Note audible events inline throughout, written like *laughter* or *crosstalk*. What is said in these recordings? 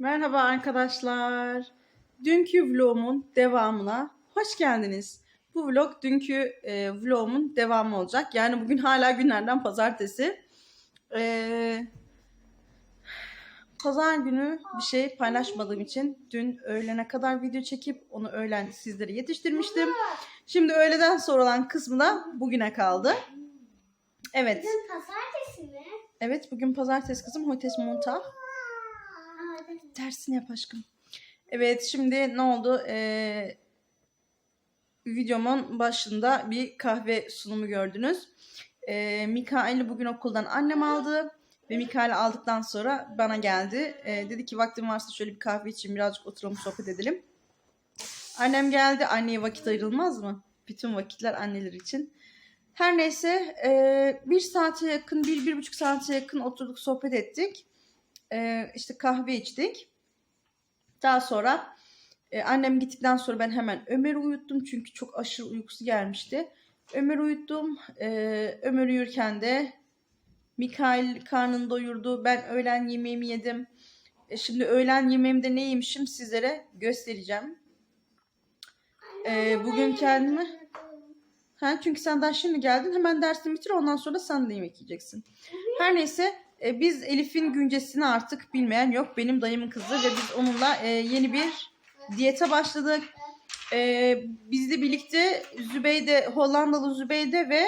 Merhaba arkadaşlar. Dünkü vlogumun devamına hoş geldiniz. Bu vlog dünkü e, vlogumun devamı olacak. Yani bugün hala günlerden pazartesi. E, pazar günü bir şey paylaşmadığım için dün öğlene kadar video çekip onu öğlen sizlere yetiştirmiştim. Şimdi öğleden sonra olan kısmı da bugüne kaldı. Evet. Bugün pazartesi mi? Evet bugün pazartesi kızım. Heute Montag. Dersini yap aşkım. Evet şimdi ne oldu? Ee, videomun başında bir kahve sunumu gördünüz. Ee, Mikail'i bugün okuldan annem aldı. Ve Mikail'i aldıktan sonra bana geldi. Ee, dedi ki vaktin varsa şöyle bir kahve için birazcık oturalım sohbet edelim. Annem geldi. Anneye vakit ayrılmaz mı? Bütün vakitler anneler için. Her neyse e, bir saate yakın, bir, bir buçuk saate yakın oturduk sohbet ettik. E, işte kahve içtik. Daha sonra e, annem gittikten sonra ben hemen Ömer'i uyuttum. Çünkü çok aşırı uykusu gelmişti. Ömer'i uyuttum. E, Ömer uyurken de Mikail karnını doyurdu. Ben öğlen yemeğimi yedim. E, şimdi öğlen yemeğimde ne yemişim sizlere göstereceğim. E, bugün kendimi... Ha, çünkü sen daha şimdi geldin. Hemen dersini bitir. Ondan sonra sen de yemek yiyeceksin. Her neyse e, biz Elif'in güncesini artık bilmeyen yok. Benim dayımın kızı ve biz onunla e, yeni bir diyete başladık. E, bizle birlikte Zübeyde, Hollandalı Zübeyde ve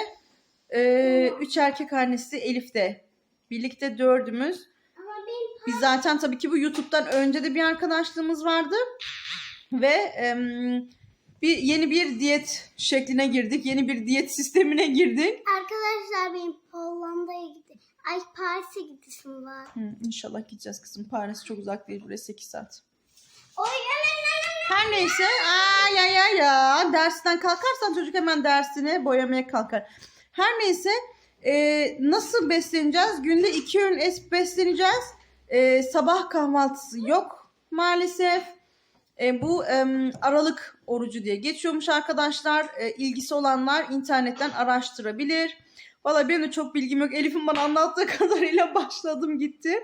e, üç erkek annesi Elif de. Birlikte dördümüz. Biz zaten tabii ki bu YouTube'dan önce de bir arkadaşlığımız vardı. Ve em, bir yeni bir diyet şekline girdik. Yeni bir diyet sistemine girdik. arkadaşlar benim Hollanda'ya gitti. Ay Paris'e gidesim var. Hı, inşallah gideceğiz kızım. Paris çok uzak değil. Buraya 8 saat. Oy Her neyse. Aa, ya ya ya. Dersten kalkarsan çocuk hemen dersini boyamaya kalkar. Her neyse. e, nasıl besleneceğiz? Günde iki öğün es besleneceğiz. E, sabah kahvaltısı yok maalesef. E, bu em, Aralık orucu diye geçiyormuş arkadaşlar. E, ilgisi olanlar internetten araştırabilir. Valla benim de çok bilgim yok. Elif'in bana anlattığı *laughs* kadarıyla başladım gitti.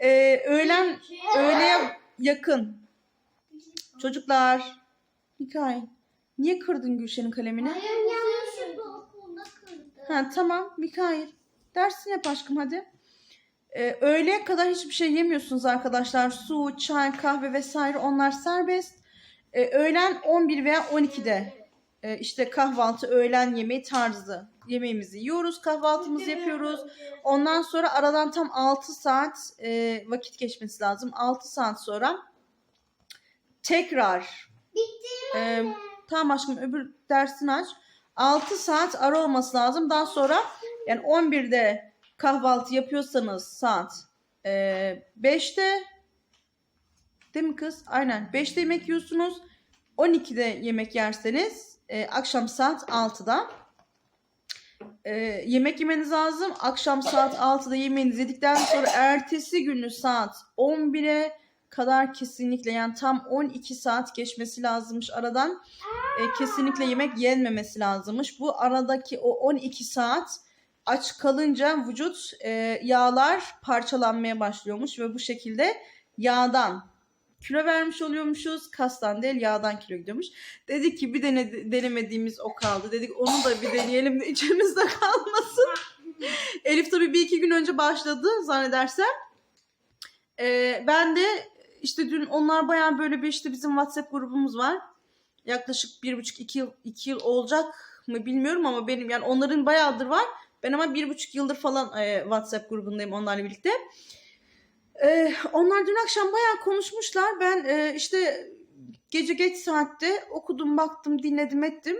E, öğlen öğleye yakın. Çocuklar. Mikail. Niye kırdın Gülşen'in kalemini? Benim yanlışlıkla okulda kırdım. Ha tamam Mikail. Dersini yap aşkım hadi. Ee, öğleye kadar hiçbir şey yemiyorsunuz arkadaşlar. Su, çay, kahve vesaire onlar serbest. Ee, öğlen 11 veya 12'de e, işte kahvaltı, öğlen yemeği tarzı yemeğimizi yiyoruz, kahvaltımızı yapıyoruz. Ondan sonra aradan tam 6 saat e, vakit geçmesi lazım. 6 saat sonra tekrar ee, tamam aşkım öbür dersini aç. 6 saat ara olması lazım. Daha sonra yani 11'de kahvaltı yapıyorsanız saat e, 5'te değil mi kız? Aynen 5'te yemek yiyorsunuz. 12'de yemek yerseniz e, akşam saat 6'da e, yemek yemeniz lazım. Akşam saat 6'da yemeğinizi yedikten sonra ertesi günü saat 11'e kadar kesinlikle yani tam 12 saat geçmesi lazımmış aradan. E, kesinlikle yemek yenmemesi lazımmış. Bu aradaki o 12 saat aç kalınca vücut e, yağlar parçalanmaya başlıyormuş ve bu şekilde yağdan kilo vermiş oluyormuşuz. Kastan değil yağdan kilo gidiyormuş. Dedik ki bir dene, denemediğimiz o kaldı. Dedik onu da bir deneyelim de içimizde *laughs* kalmasın. Elif tabii bir iki gün önce başladı zannedersem. Ee, ben de işte dün onlar bayağı böyle bir işte bizim WhatsApp grubumuz var. Yaklaşık bir buçuk iki yıl, iki yıl olacak mı bilmiyorum ama benim yani onların bayağıdır var. Ben ama bir buçuk yıldır falan e, WhatsApp grubundayım onlarla birlikte. E, onlar dün akşam bayağı konuşmuşlar. Ben e, işte gece geç saatte okudum, baktım, dinledim, ettim.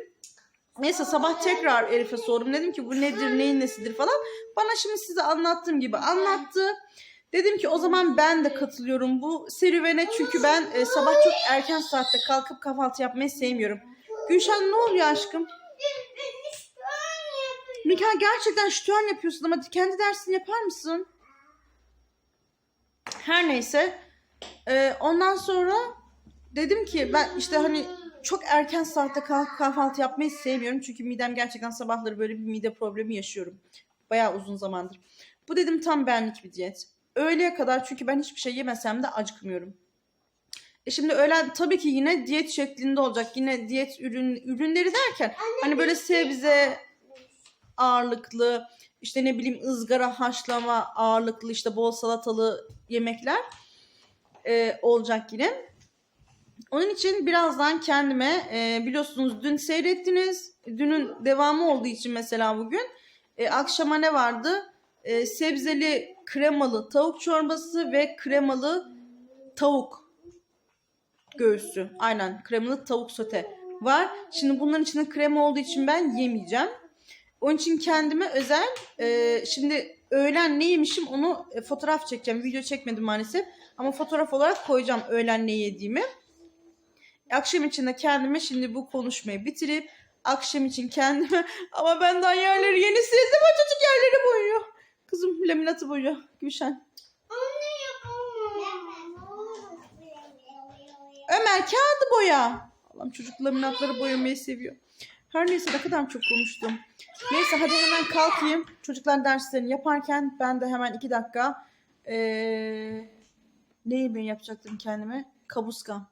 Neyse sabah tekrar Elif'e sordum. Dedim ki bu nedir, neyin nesidir falan. Bana şimdi size anlattığım gibi anlattı. Dedim ki o zaman ben de katılıyorum bu serüvene çünkü ben e, sabah çok erken saatte kalkıp kahvaltı yapmayı sevmiyorum. Gülşen ne oluyor aşkım? Mika gerçekten şütön yapıyorsun ama kendi dersini yapar mısın? Her neyse. e, ondan sonra dedim ki ben işte hani çok erken saatte kalkıp kahvaltı yapmayı sevmiyorum. Çünkü midem gerçekten sabahları böyle bir mide problemi yaşıyorum. Bayağı uzun zamandır. Bu dedim tam benlik bir diyet. öğleye kadar çünkü ben hiçbir şey yemesem de acıkmıyorum. E şimdi öğlen tabii ki yine diyet şeklinde olacak. Yine diyet ürün ürünleri derken hani böyle sebze ağırlıklı işte ne bileyim ızgara haşlama ağırlıklı işte bol salatalı yemekler e, olacak yine. Onun için birazdan kendime e, biliyorsunuz dün seyrettiniz. Dünün devamı olduğu için mesela bugün e, akşama ne vardı? E, sebzeli kremalı tavuk çorbası ve kremalı tavuk göğsü. Aynen kremalı tavuk sote var. Şimdi bunların içinde krema olduğu için ben yemeyeceğim. Onun için kendime özel e, şimdi öğlen ne yemişim onu e, fotoğraf çekeceğim. Video çekmedim maalesef. Ama fotoğraf olarak koyacağım öğlen ne yediğimi. Akşam için de kendime şimdi bu konuşmayı bitirip akşam için kendime *laughs* ama ben daha yerleri yeni sildim o çocuk yerleri boyuyor. Kızım laminatı boyuyor Gülşen. Ömer kağıdı boya. Allah'ım çocuk laminatları boyamayı seviyor. Her neyse ne kadar çok konuştum. Neyse hadi hemen kalkayım. Çocuklar derslerini yaparken ben de hemen iki dakika ee, ne yemeği yapacaktım kendime? Kapuska.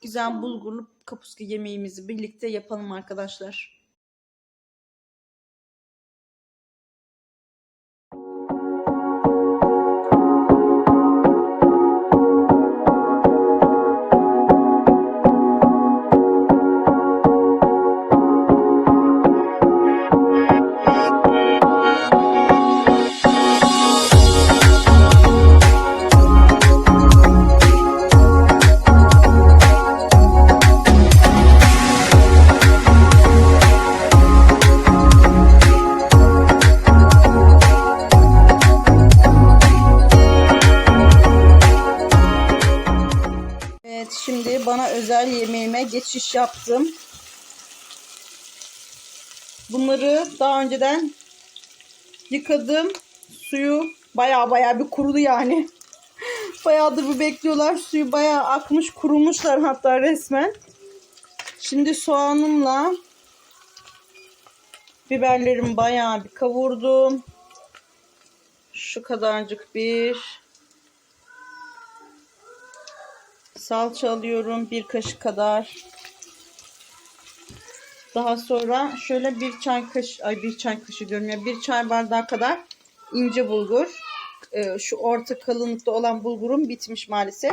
Güzel bulgurlu kapuska yemeğimizi birlikte yapalım arkadaşlar. Özel yemeğime geçiş yaptım. Bunları daha önceden yıkadım. Suyu baya baya bir kurudu yani. *laughs* Bayağıdır bir bekliyorlar. Suyu baya akmış kurumuşlar hatta resmen. Şimdi soğanımla biberlerimi bayağı bir kavurdum. Şu kadarcık bir salça alıyorum bir kaşık kadar. Daha sonra şöyle bir çay kaşığı, ay bir çay kaşığı diyorum ya bir çay bardağı kadar ince bulgur. Ee, şu orta kalınlıkta olan bulgurum bitmiş maalesef.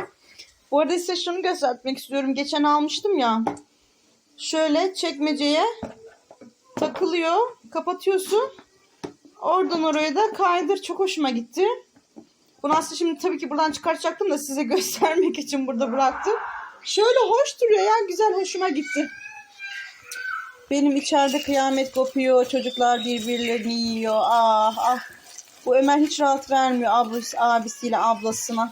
Bu arada size şunu göstermek istiyorum. Geçen almıştım ya. Şöyle çekmeceye takılıyor. Kapatıyorsun. Oradan oraya da kaydır. Çok hoşuma gitti. Bunu aslında şimdi tabii ki buradan çıkartacaktım da size *laughs* göstermek için burada bıraktım. Şöyle hoş duruyor ya. Güzel hoşuma gitti. Benim içeride kıyamet kopuyor. Çocuklar birbirlerini yiyor. Ah ah. Bu Ömer hiç rahat vermiyor ablası, abisiyle ablasına.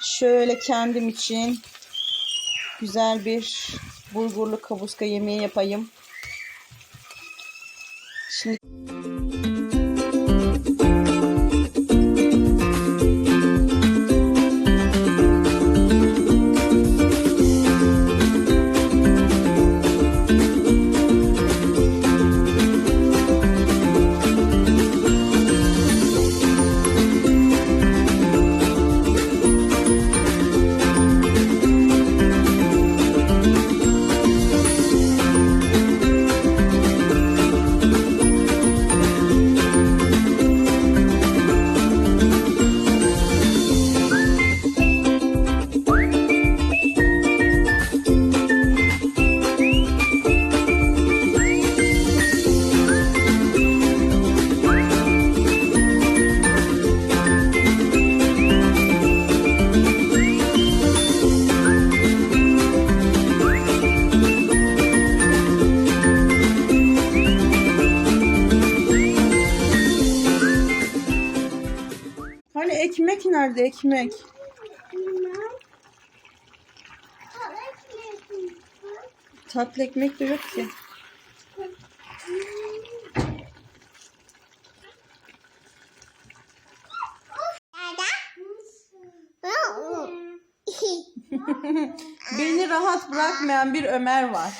Şöyle kendim için güzel bir bulgurlu kabuska yemeği yapayım. Şimdi nerede ekmek? Tatlı ekmek de yok ki. *laughs* Beni rahat bırakmayan bir Ömer var.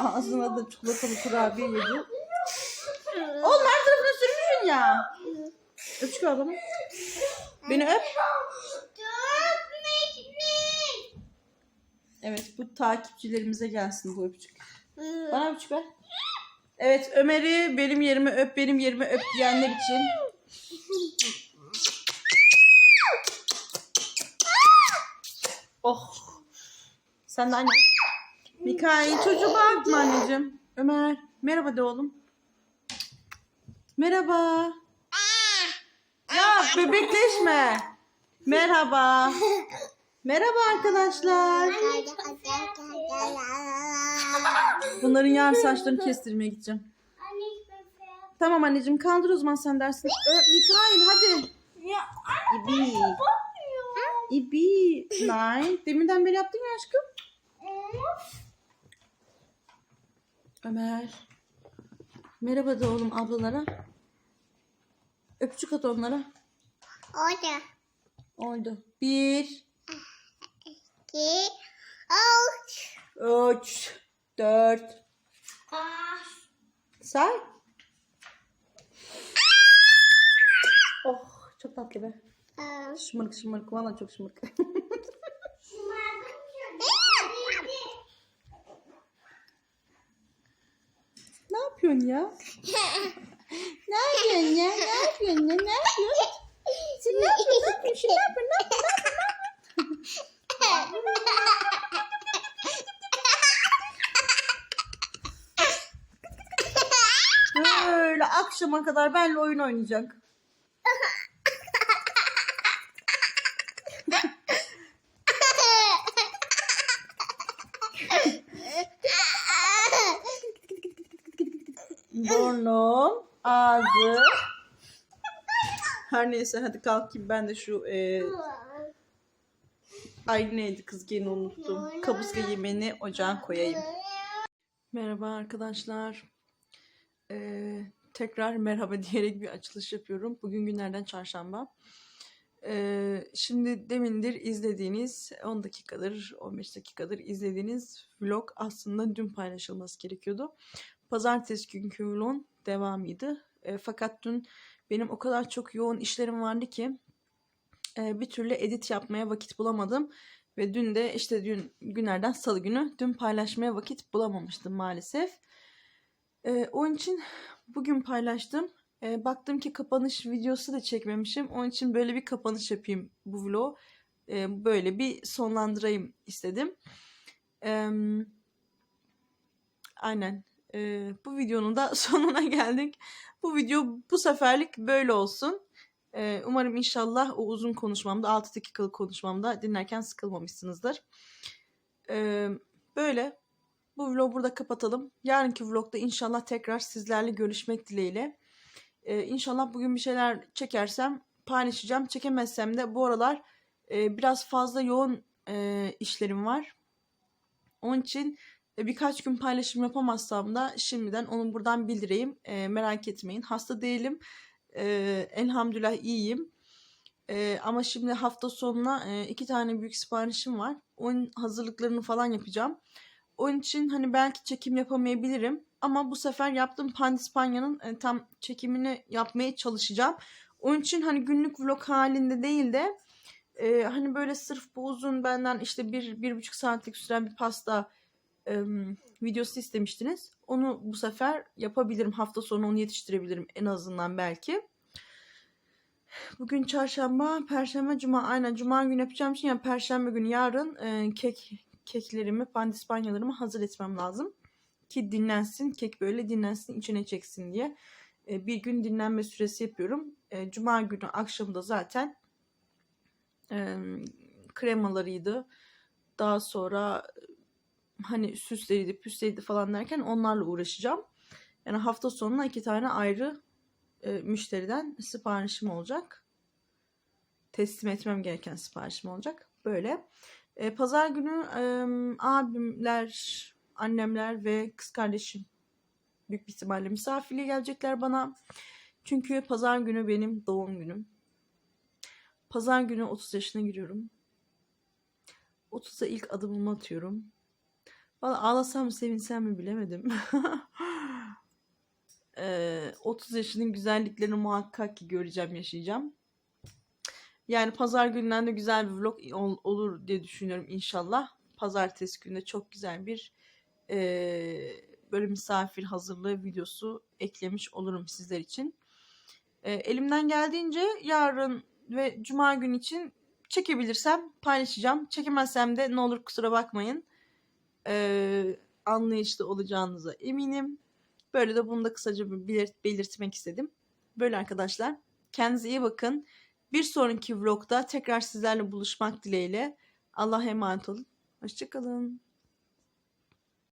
Ağzına da çikolatalı kurabiye yedi. Oğlum her tarafına sürmüşsün ya. Öpücük bana. Beni öp. Evet bu takipçilerimize gelsin bu öpücük. Bana öpücük ver. Evet Ömer'i benim yerime öp benim yerime öp diyenler için. Oh. Sen de anne. Mikail çocuğu bağırtma anneciğim. Ömer merhaba de oğlum. Merhaba. Ya bebekleşme. Merhaba. Merhaba arkadaşlar. Bunların yarın saçlarını kestirmeye gideceğim. Tamam anneciğim kaldır o zaman sen dersin. Ö, Mikail hadi. İbi. İbi. Nein. Deminden beri yaptın ya aşkım. Ömer. Merhaba de oğlum ablalara. Öpücük at onlara. Orada. Oldu. Bir, İki. Üç. üç, dört. Say. Oh çok tatlı be. Şımarık şımarık. Valla çok şımarık. ne yapıyorsun ya? *laughs* ne yapıyorsun ya? Ne yapıyorsun ya? Ne yapıyorsun? Sen ne yapıyorsun? Ne yapıyorsun? Ne yapıyorsun? Ne yapıyorsun? Böyle akşama kadar benimle oyun oynayacak. Burnum, ağzı. Her neyse hadi kalkayım ben de şu e, ay neydi kız gene unuttum. Kapuska yemeğini ocağa koyayım. Merhaba arkadaşlar. Ee, tekrar merhaba diyerek bir açılış yapıyorum. Bugün günlerden çarşamba. Ee, şimdi demindir izlediğiniz 10 dakikadır, 15 dakikadır izlediğiniz vlog aslında dün paylaşılması gerekiyordu. Pazartesi günkü vlogun devamıydı. Ee, fakat dün benim o kadar çok yoğun işlerim vardı ki e, bir türlü edit yapmaya vakit bulamadım. Ve dün de işte dün günlerden salı günü dün paylaşmaya vakit bulamamıştım maalesef. Ee, onun için bugün paylaştım. Ee, baktım ki kapanış videosu da çekmemişim. Onun için böyle bir kapanış yapayım bu vlogu. Ee, böyle bir sonlandırayım istedim. Ee, aynen. Ee, bu videonun da *laughs* sonuna geldik. Bu video bu seferlik böyle olsun. Ee, umarım inşallah o uzun konuşmamda, 6 dakikalık konuşmamda dinlerken sıkılmamışsınızdır. Ee, böyle. Bu vlogu burada kapatalım. Yarınki vlogda inşallah tekrar sizlerle görüşmek dileğiyle. Ee, inşallah bugün bir şeyler çekersem paylaşacağım. Çekemezsem de bu aralar e, biraz fazla yoğun e, işlerim var. Onun için e, birkaç gün paylaşım yapamazsam da şimdiden onu buradan bildireyim. E, merak etmeyin. Hasta değilim. E, elhamdülillah iyiyim. E, ama şimdi hafta sonuna e, iki tane büyük siparişim var. Onun hazırlıklarını falan yapacağım. Onun için hani belki çekim yapamayabilirim. Ama bu sefer yaptığım Pandispanya'nın e, tam çekimini yapmaya çalışacağım. Onun için hani günlük vlog halinde değil de e, hani böyle sırf bu uzun benden işte bir, bir buçuk saatlik süren bir pasta e, videosu istemiştiniz. Onu bu sefer yapabilirim. Hafta sonu onu yetiştirebilirim en azından belki. Bugün çarşamba, perşembe, cuma. Aynen cuma günü yapacağım için yani perşembe günü yarın e, kek keklerimi, pandispanyalarımı hazır etmem lazım. Ki dinlensin, kek böyle dinlensin, içine çeksin diye. E, bir gün dinlenme süresi yapıyorum. E, Cuma günü akşamda zaten e, kremalarıydı. Daha sonra hani süsleriydi, püsleriydi falan derken onlarla uğraşacağım. Yani hafta sonuna iki tane ayrı e, müşteriden siparişim olacak. Teslim etmem gereken siparişim olacak. Böyle. E, Pazar günü e, abimler, annemler ve kız kardeşim büyük bir ihtimalle misafirliğe gelecekler bana. Çünkü pazar günü benim doğum günüm. Pazar günü 30 yaşına giriyorum. 30'a ilk adımımı atıyorum. Valla ağlasam mı sevinsem mi bilemedim. *laughs* Ee, 30 yaşının güzelliklerini muhakkak ki göreceğim, yaşayacağım. Yani pazar gününden de güzel bir vlog ol- olur diye düşünüyorum inşallah. Pazartesi günde çok güzel bir eee, böyle misafir hazırlığı videosu eklemiş olurum sizler için. Eee, elimden geldiğince yarın ve cuma gün için çekebilirsem paylaşacağım. Çekemezsem de ne olur kusura bakmayın. Eee anlayışlı olacağınıza eminim. Böyle de bunu da kısaca belirt- belirtmek istedim. Böyle arkadaşlar. Kendinize iyi bakın. Bir sonraki vlogda tekrar sizlerle buluşmak dileğiyle. Allah'a emanet olun. Hoşçakalın.